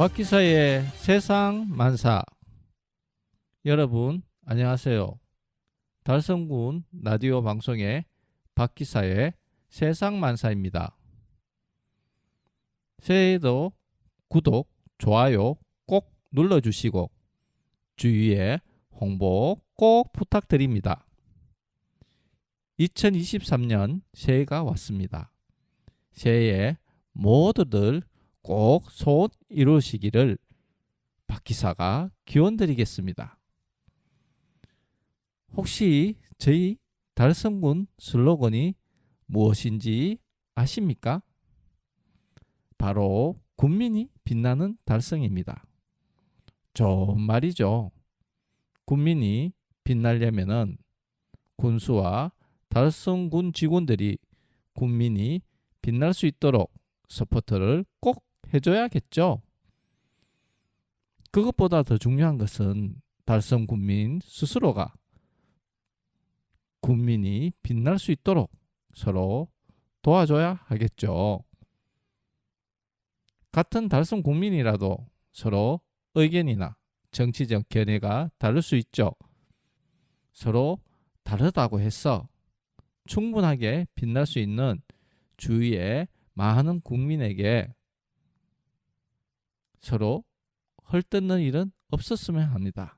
박 기사의 세상 만사 여러분 안녕하세요. 달성군 라디오 방송의 박 기사의 세상 만사입니다. 새해에도 구독, 좋아요 꼭 눌러주시고 주위에 홍보 꼭 부탁드립니다. 2023년 새해가 왔습니다. 새해에 모두들 꼭 소원 이루시기를 박 기사가 기원 드리겠습니다. 혹시 저희 달성군 슬로건이 무엇인지 아십니까? 바로 군민이 빛나는 달성입니다. 좋은 말이죠. 군민이 빛나려면은 군수와 달성군 직원들이 군민이 빛날 수 있도록 서포트를 꼭 해줘야겠죠. 그것보다 더 중요한 것은 달성 군민 스스로가 군민이 빛날 수 있도록 서로 도와줘야 하겠죠. 같은 달성 국민이라도 서로 의견이나 정치적 견해가 다를 수 있죠. 서로 다르다고 해서 충분하게 빛날 수 있는 주위의 많은 국민에게 서로 헐뜯는 일은 없었으면 합니다.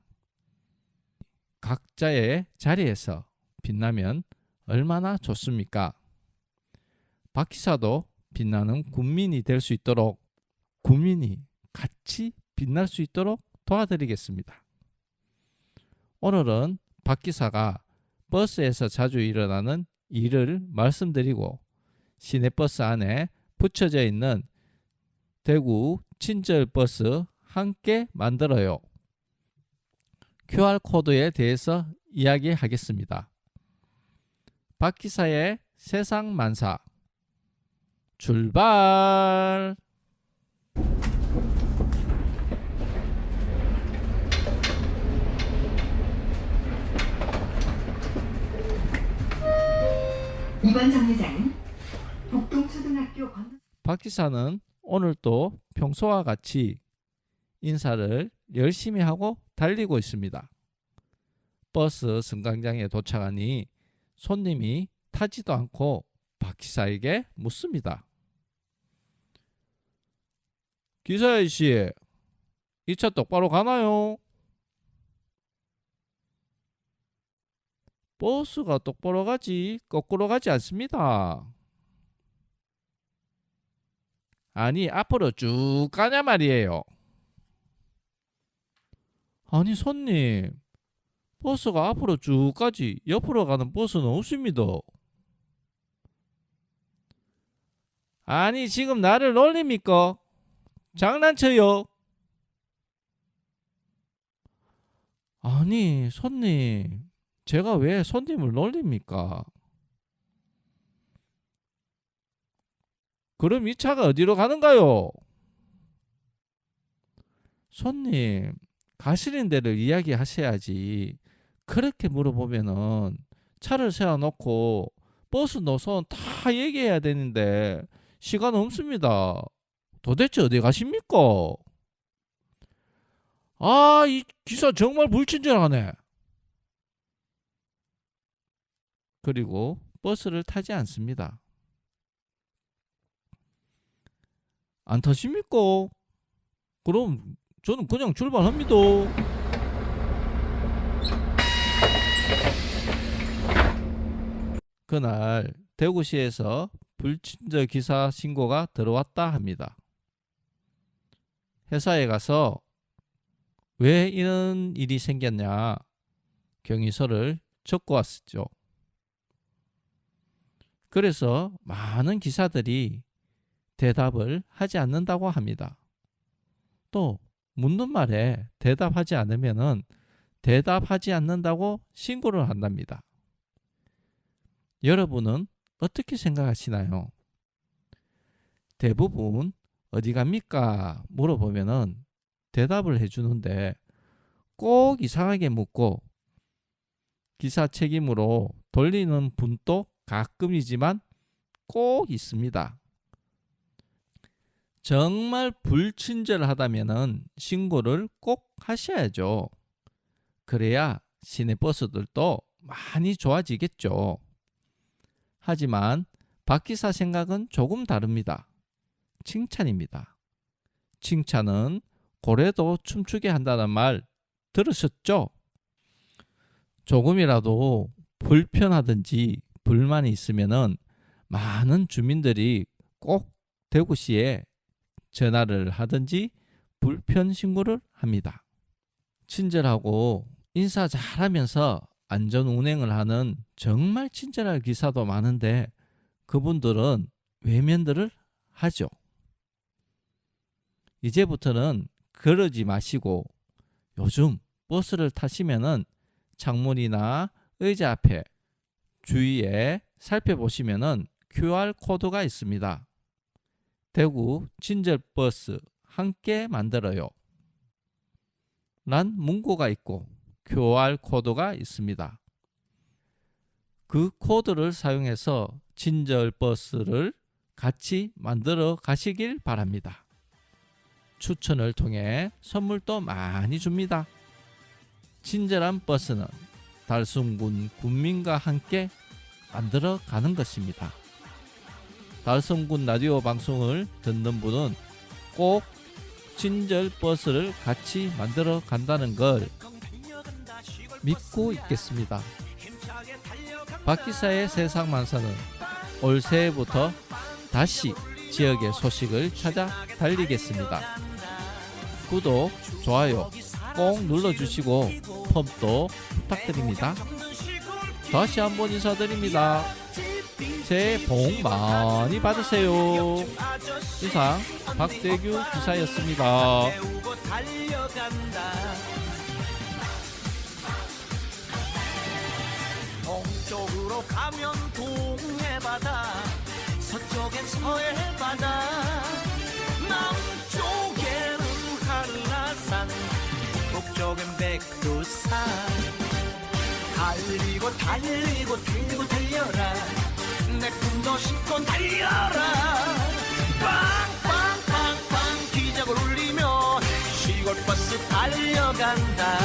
각자의 자리에서 빛나면 얼마나 좋습니까? 박 기사도 빛나는 국민이 될 수 있도록 국민이 같이 빛날 수 있도록 도와드리겠습니다. 오늘은 박 기사가 버스에서 자주 일어나는 일을 말씀드리고 시내버스 안에 붙여져 있는 대구 친절 버스 함께 만들어요. QR코드에 대해서 이야기하겠습니다. 박 기사의 세상 만사 출발! 이번 정류장은 북동초등학교 건 박 기사는 오늘 또 평소와 같이 인사를 열심히 하고 달리고 있습니다. 버스 승강장에 도착하니 손님이 타지도 않고 박 기사에게 묻습니다. 기사 아저씨, 이 차 똑바로 가나요? 버스가 똑바로 가지 거꾸로 가지 않습니다. 아니 앞으로 쭉 가냐 말이에요. 아니 손님 버스가 앞으로 쭉 가지 옆으로 가는 버스는 없습니다. 아니 지금 나를 놀립니까? 장난쳐요? 아니 손님 제가 왜 손님을 놀립니까? 그럼 이 차가 어디로 가는가요? 손님, 가시는 데를 이야기하셔야지. 그렇게 물어보면은 차를 세워놓고 버스 노선 다 얘기해야 되는데 시간 없습니다. 도대체 어디 가십니까? 아, 이 기사 정말 불친절하네. 그리고 버스를 타지 않습니다. 안 타십니까? 그럼 저는 그냥 출발합니다. 그날 대구시에서 불친절 기사 신고가 들어왔다 합니다. 회사에 가서 왜 이런 일이 생겼냐 경위서를 적고 왔죠. 그래서 많은 기사들이 대답을 하지 않는다고 합니다. 또 묻는 말에 대답하지 않으면은 대답하지 않는다고 신고를 한답니다. 여러분은 어떻게 생각하시나요? 대부분 어디 갑니까? 물어보면은 대답을 해주는데 꼭 이상하게 묻고 기사 책임으로 돌리는 분도 가끔이지만 꼭 있습니다. 정말 불친절하다면은 신고를 꼭 하셔야죠. 그래야 시내 버스들도 많이 좋아지겠죠. 하지만 박 기사 생각은 조금 다릅니다. 칭찬입니다. 칭찬은 고래도 춤추게 한다는 말 들으셨죠? 조금이라도 불편하든지 불만이 있으면은 많은 주민들이 꼭 대구시에 전화를 하든지 불편 신고를 합니다. 친절하고 인사 잘하면서 안전 운행을 하는 정말 친절할 기사도 많은데 그분들은 외면들을 하죠. 이제부터는 그러지 마시고 요즘 버스를 타시면은 창문이나 의자 앞에 주위에 살펴보시면은 QR 코드가 있습니다. 대구 친절버스 함께 만들어요. 란 문구가 있고 QR 코드가 있습니다. 그 코드를 사용해서 친절버스를 같이 만들어 가시길 바랍니다. 추천을 통해 선물도 많이 줍니다. 친절한 버스는 달성군 군민과 함께 만들어 가는 것입니다. 달성군 라디오 방송을 듣는 분은 꼭 친절 버스를 같이 만들어 간다는 걸 믿고 있겠습니다. 박기사의 세상 만사는 올 새해부터 다시 지역의 소식을 찾아 달리겠습니다. 구독, 좋아요 꼭 눌러주시고 펌도 부탁드립니다. 다시 한번 인사드립니다. 새해 복 많이 받으세요. 이상 박대규 기사였습니다. 동쪽으로 가면 동해바다 서쪽엔 서해바다 남쪽에는 한라산 북쪽엔 백두산 달리고 달리고 달리고 달려라 내 꿈도 싣고 달려라. 빵빵빵빵 기적을 울리며 시골 버스 달려간다